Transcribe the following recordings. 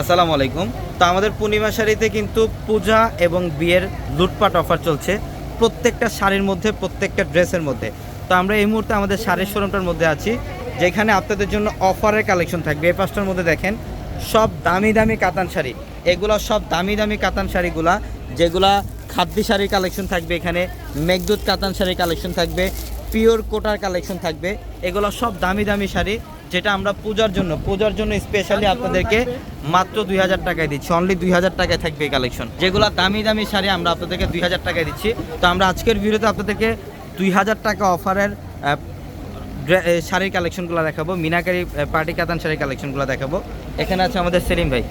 আসসালামু আলাইকুম। তো আমাদের পূর্ণিমা শাড়িতে কিন্তু পূজা এবং বিয়ের লুটপাট অফার চলছে প্রত্যেকটা শাড়ির মধ্যে, প্রত্যেকটা ড্রেসের মধ্যে। তো আমরা এই মুহূর্তে আমাদের শাড়ির শোরুমটার মধ্যে আছি, যেখানে আপনাদের জন্য অফারের কালেকশন থাকবে। এই পাঁচটার মধ্যে দেখেন, সব দামি দামি কাতান শাড়ি। এগুলো সব দামি দামি কাতান শাড়িগুলা, যেগুলা খাদ্যি শাড়ির কালেকশন থাকবে এখানে, মেঘদূত কাতান শাড়ির কালেকশন থাকবে, পিওর কোটার কালেকশন থাকবে। এগুলো সব দামি দামি শাড়ি। যেটা আমরা পূজার জন্য পূজার জন্য স্পেশালি আপনাদেরকে মাত্র দুই হাজার টাকায় দিচ্ছি। অনলি দুই হাজার টাকায় থাকবে এই কালেকশন যেগুলো দামি দামি শাড়ি আমরা আপনাদেরকে দুই হাজার টাকায় দিচ্ছি। তো আমরা আজকের ভিডিওতে আপনাদেরকে দুই হাজার টাকা অফারের শাড়ির কালেকশনগুলো দেখাবো। মিনাকারি পার্টি কাতান শাড়ির কালেকশনগুলো দেখাবো। এখানে আছে আমাদের সেলিম ভাই।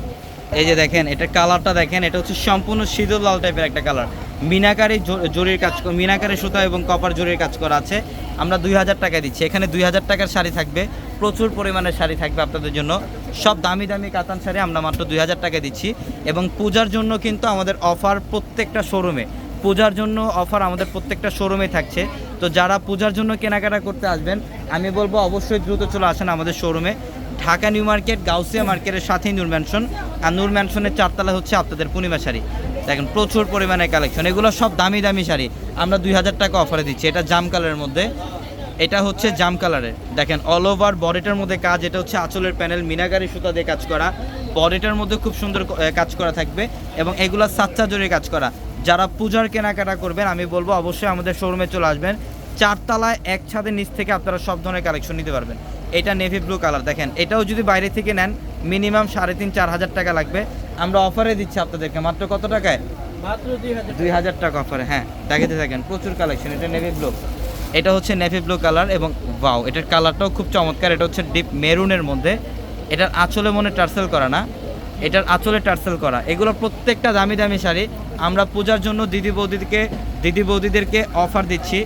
এই যে দেখেন, এটা কালারটা দেখেন, এটা হচ্ছে সম্পূর্ণ সিঁদুর লাল টাইপের একটা কালার মিনাকারি জরির কাজ মিনাকারি সুতা এবং কপার জরির কাজ করা আছে। আমরা দুই হাজার টাকা দিচ্ছি। এখানে দুই হাজার টাকার শাড়ি থাকবে। প্রচুর পরিমাণের শাড়ি থাকবে আপনাদের জন্য। সব দামি দামি কাতান শাড়ি আমরা মাত্র দুই হাজার টাকা দিচ্ছি। এবং পূজার জন্য কিন্তু আমাদের অফার প্রত্যেকটা শোরুমে। পূজার জন্য অফার আমাদের প্রত্যেকটা শোরুমে থাকছে। তো যারা পূজার জন্য কেনাকাটা করতে আসবেন, আমি বলব অবশ্যই দ্রুত চলে আসেন আমাদের শোরুমে। ঢাকা নিউ মার্কেট, গাউসিয়া মার্কেটের সাথেই নূর ম্যানশন আর নূর ম্যানশনের চারতলা হচ্ছে আপনাদের পূর্ণিমা শাড়ি। দেখেন, প্রচুর পরিমাণে কালেকশন এগুলো সব দামি দামি শাড়ি। আমরা দুই হাজার টাকা অফারে দিচ্ছি। এটা জাম কালারের মধ্যে। এটা হচ্ছে জাম কালারের দেখেন অল ওভার বডিটার মধ্যে কাজ। এটা হচ্ছে আঁচলের প্যানেল মিনাগারি সুতা দিয়ে কাজ করা। বডিটার মধ্যে খুব সুন্দর কাজ করা থাকবে। এবং এগুলো সাচ্চা জোরে কাজ করা। যারা পূজার কেনাকাটা করবেন, আমি বলব অবশ্যই আমাদের শোরুমে চলে আসবেন। চারতলায় এক ছাদের নিচ থেকে আপনারা সব ধরনের কালেকশন নিতে পারবেন। এটা নেভি ব্লু কালার দেখেন, এটাও যদি বাইরে থেকে নেন মিনিমাম সাড়ে তিন, চার হাজার টাকা লাগবে। আমরা অফারে দিচ্ছি আপনাদেরকে। মাত্র কত টাকায়? মাত্র দুই হাজার টাকা। অফারে হ্যাঁ। দেখাতে থাকেন প্রচুর কালেকশন এটা নেভি ব্লু এটা হচ্ছে নেভি ব্লু কালার এবং ওয়াও এটার কালারটাও খুব চমৎকার। এটা হচ্ছে ডিপ মেরুনের মধ্যে। এটার আঁচলে মনে টার্সেল করা না। এটার আঁচলে টার্সেল করা। এগুলো প্রত্যেকটা দামি দামি শাড়ি। আমরা পূজার জন্য দিদি বৌদিদেরকে দিদি বৌদিদেরকে অফার দিচ্ছি।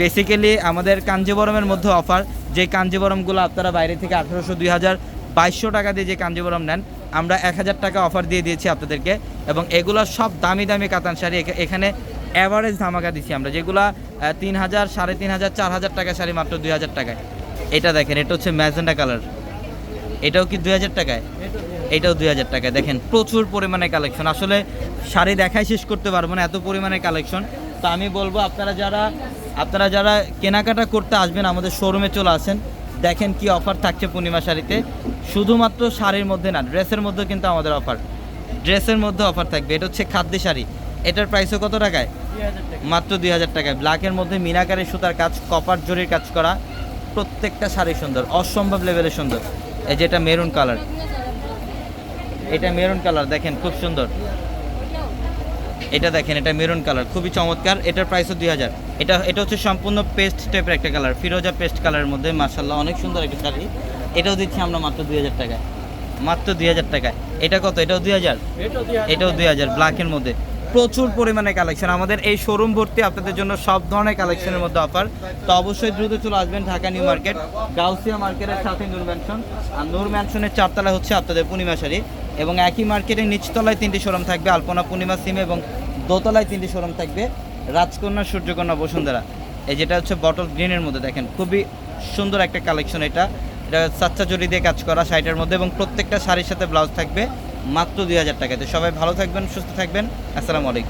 বেসিক্যালি আমাদের কাঞ্জিবরমের মধ্যে অফার যে কাঞ্জিবরমগুলো আপনারা বাইরে থেকে আঠেরোশো দুই হাজার বাইশশো টাকা দিয়ে যে কাঞ্জিবরম নেন, আমরা এক হাজার টাকা অফার দিয়ে দিয়েছি আপনাদেরকে এবং এগুলো সব দামি দামি কাতান শাড়ি। এখা- এখানে অ্যাভারেজ ধামাকা দিচ্ছি আমরা, যেগুলো তিন হাজার, সাড়ে তিন হাজার, চার হাজার টাকা শাড়ি মাত্র দুই হাজার টাকায়। এটা দেখেন, এটা হচ্ছে ম্যাজেন্ডা কালার। এটাও কি দুই হাজার টাকায়? এটাও দুই হাজার টাকায়। দেখেন, প্রচুর পরিমাণে কালেকশন আসলে শাড়ি দেখাই শেষ করতে পারব না, এত পরিমাণে কালেকশন তো আমি বলব, আপনারা যারা আপনারা যারা কেনাকাটা করতে আসবেন, আমাদের শোরুমে চলে আসেন। দেখেন কি অফার থাকছে পূর্ণিমা শাড়িতে। শুধুমাত্র শাড়ির মধ্যে না ড্রেসের মধ্যেও কিন্তু আমাদের অফার ড্রেসের মধ্যে অফার থাকবে। এটা হচ্ছে খাদ্য শাড়ি। এটার প্রাইসও কত টাকায়? মাত্র দুই হাজার টাকায়। ব্ল্যাকের মধ্যে মিনাকারি সুতার কাজ কপার জরির কাজ করা। প্রত্যেকটা শাড়ি সুন্দর, অসম্ভব লেভেলের সুন্দর। এই যেটা মেরুন কালার এটা মেরুন কালার দেখেন, খুব সুন্দর। এটা দেখেন এটা মেরুন কালার খুবই চমৎকার। এটার প্রাইসও দুই হাজার। এটা এটা হচ্ছে সম্পূর্ণ পেস্ট টাইপের একটা কালার ফিরোজা পেস্ট কালারের মধ্যে মার্শাল্লাহ অনেক সুন্দর একটা শাড়ি। এটাও দিচ্ছি আমরা মাত্র দুই হাজার টাকায়। মাত্র দুই হাজার টাকায়। এটা কত? এটাও দুই হাজার? এটাও দুই হাজার। এটাও দুই হাজার ব্ল্যাকের মধ্যে। প্রচুর পরিমাণে কালেকশন আমাদের এই শোরুম ভর্তি আপনাদের জন্য সব ধরনের কালেকশনের মধ্যে অফার তো অবশ্যই দ্রুত চলে আসবেন ঢাকা নিউ মার্কেট গাউসিয়া মার্কেটের সাথে নূর ম্যানশন আর নূর ম্যানশনের চারতলা হচ্ছে আপনাদের পূর্ণিমা শাড়ি। এবং একই মার্কেটে নিচতলায় তিনটি শোরুম থাকবে, আলপনা পূর্ণিমা সিম এবং দোতলায় তিনটি শোরুম থাকবে, রাজকন্যা, সূর্যকন্যা, বসুন্ধরা। এই যেটা হচ্ছে বটল গ্রিনের মধ্যে দেখেন, খুবই সুন্দর একটা কালেকশন এটা। এটা সাচ্চা দিয়ে কাজ করা শাড়িটার মধ্যে এবং প্রত্যেকটা শাড়ির সাথে ব্লাউজ থাকবে মাত্র দুই হাজার টাকাতে সবাই ভালো থাকবেন, সুস্থ থাকবেন। আসসালামু আলাইকুম।